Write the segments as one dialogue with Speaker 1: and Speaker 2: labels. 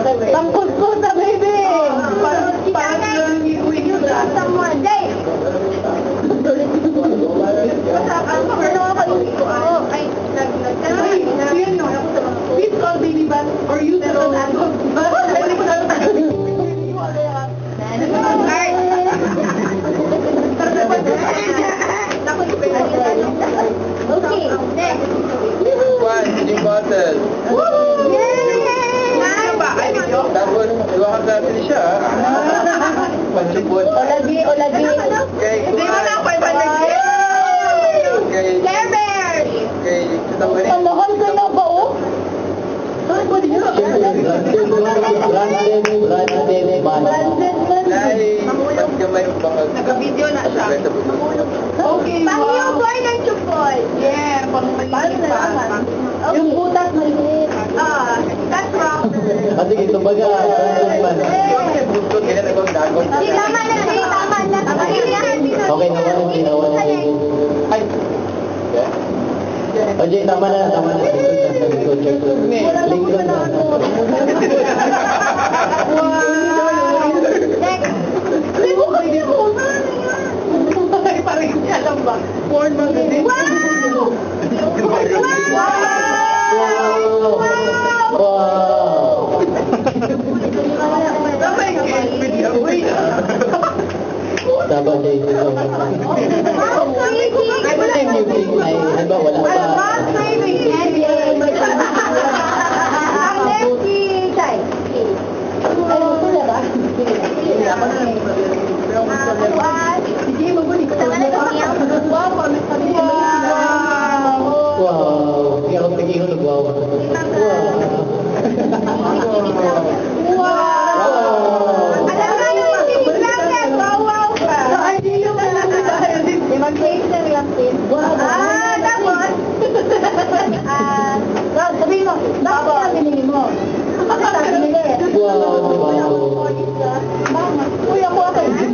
Speaker 1: another way Branded,
Speaker 2: branded, branded.
Speaker 3: Lai, pag.
Speaker 1: Nagka-video na siya. Okay, wow.
Speaker 2: Pang yung boy.
Speaker 1: Yeah, pang maliit pa.
Speaker 2: Yung butas maliit.
Speaker 1: Ah, that's wrong.
Speaker 3: Ah, sige, tumbaga.
Speaker 2: Hindi, tama na, hindi, tama na.
Speaker 4: Okay, naman yung ginawa na yung...
Speaker 3: Ay!
Speaker 4: O, tama na, tama na. Lingkod na.
Speaker 1: 頑張いう。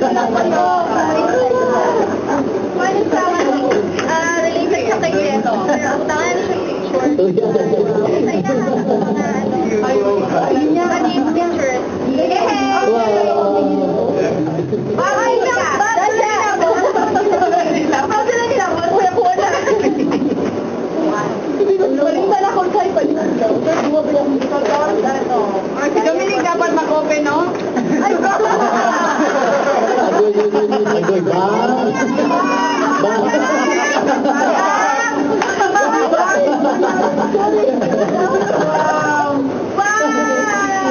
Speaker 1: Paano sa
Speaker 2: akin? Ah, related sa kay Pero ako tangan siya picture.
Speaker 1: Ay,
Speaker 4: boy, ba? Ba?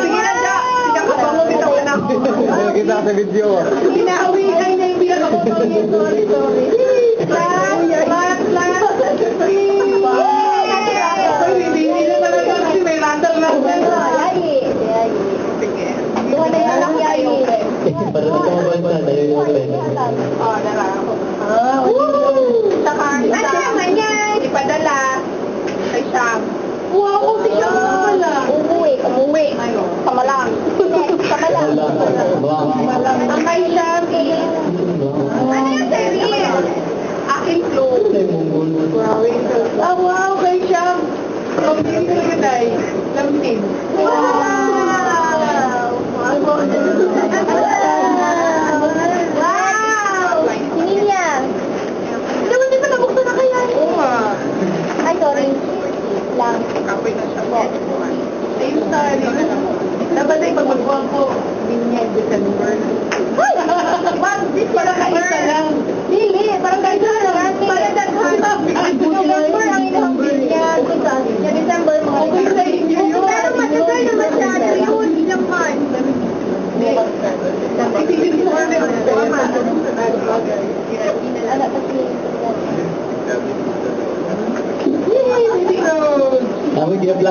Speaker 1: Sige na, Jack. Sige ka pa, bitaw na ako.
Speaker 3: Kita sa video.
Speaker 1: Inaawin
Speaker 2: kayo na
Speaker 4: yung
Speaker 2: pinakapagpagin. Sorry, sorry. Bye!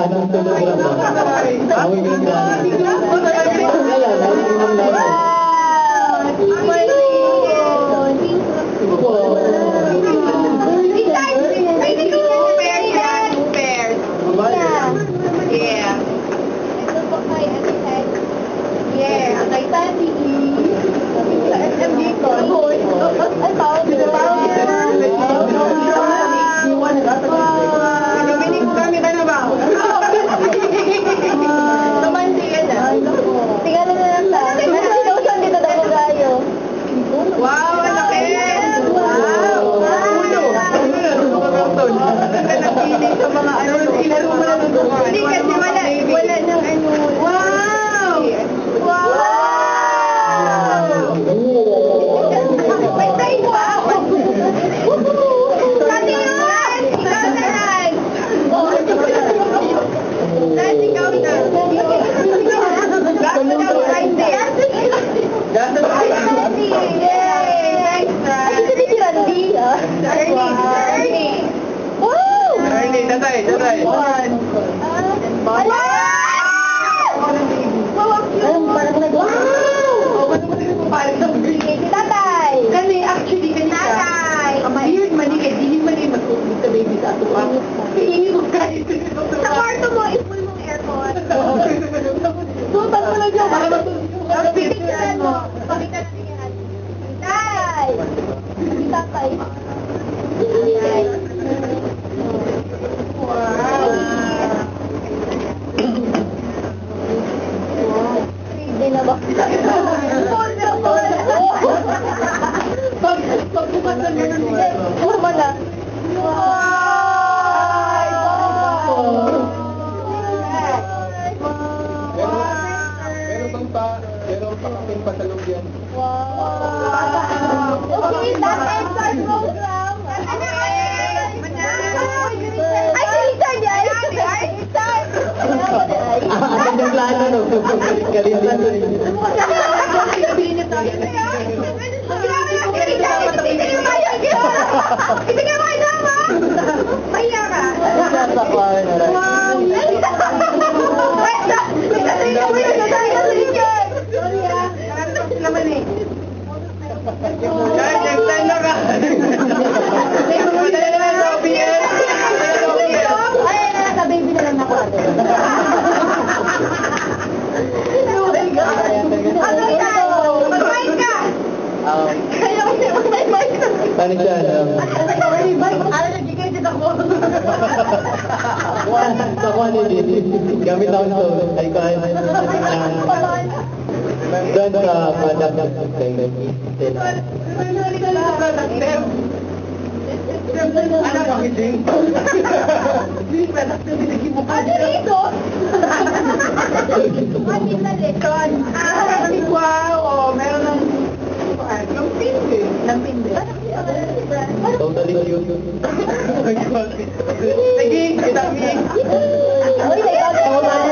Speaker 2: I don't feel good about it. How are we going to get on? Allah'ım.
Speaker 1: Amen. Pagbukas ng ganun siya.
Speaker 2: Tama Ibigay mo kay Dama! Mahiya ka!
Speaker 4: Nasa corner.
Speaker 2: Wow! Wait, sa- sasabihin mo yun, sasabihin mo si Richard! Sorry ah.
Speaker 1: Naman eh.
Speaker 3: Guys, next time na ka! Madali na lang sa OPM! Sa!
Speaker 2: Ay, nasa baby na lang ako. Oh my God! Ano tayo? Mag-mic ka!
Speaker 4: Um,
Speaker 2: siya mag-mic ka
Speaker 4: ano?
Speaker 2: Ano na, gigit ako.
Speaker 4: Sa kuha ni Didi. Gamit ako nito. Ay, kahit doon sa product na kay sila.
Speaker 1: Nangyari ka lang sa product step.
Speaker 3: Ano ang packaging?
Speaker 1: Hindi, product step, hindi mo ka.
Speaker 2: Ano rito? Ano na lekon?
Speaker 1: Ah, wow! Oh, meron ng... Ng pindi.
Speaker 2: Ng
Speaker 4: Totally cute.
Speaker 3: Sige, kita me. 我得可以告